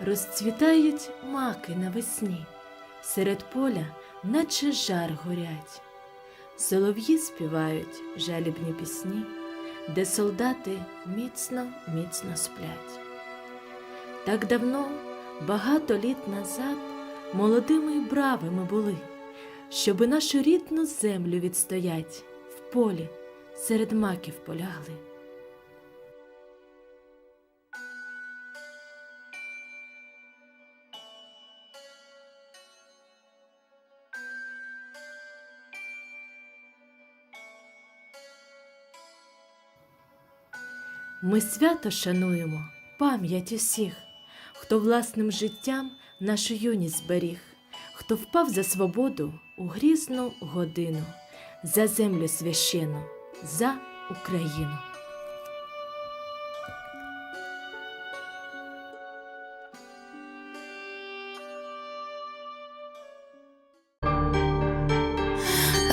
Розцвітають маки навесні, серед поля, наче жар горять. Солов'ї співають жалібні пісні, де солдати міцно, міцно сплять. Так давно, багато літ назад, молодими й бравими були, щоби нашу рідну землю відстоять, в полі серед маків полягли. Ми свято шануємо пам'ять усіх, хто власним життям нашу юність зберіг, хто впав за свободу у грізну годину, за землю священу, за Україну.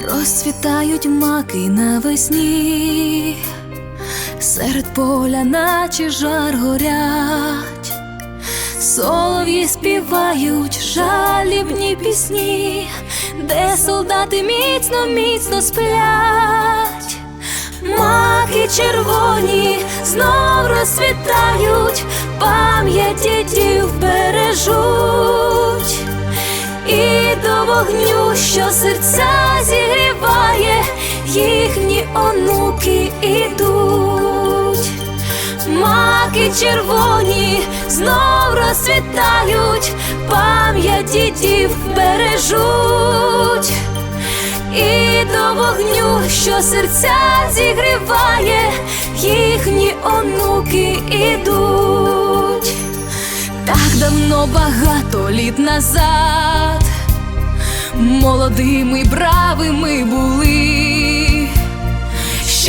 Розцвітають маки навесні, серед поля, наче жар горять, солов'ї співають жалібні пісні, де солдати міцно, міцно сплять, маки червоні знов розцвітають, пам'ять дітів бережуть. І до вогню, що серця зігріває, їхні онуки ідуть. Маки червоні знов розцвітають, пам'ять дідів бережуть. І до вогню, що серця зігріває, їхні онуки ідуть. Так давно багато літ назад молодими бравими були,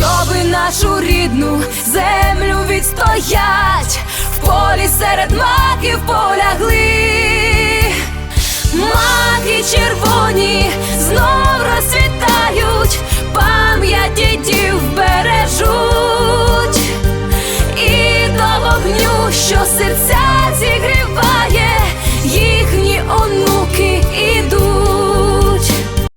щоби нашу рідну землю відстоять, в полі серед маків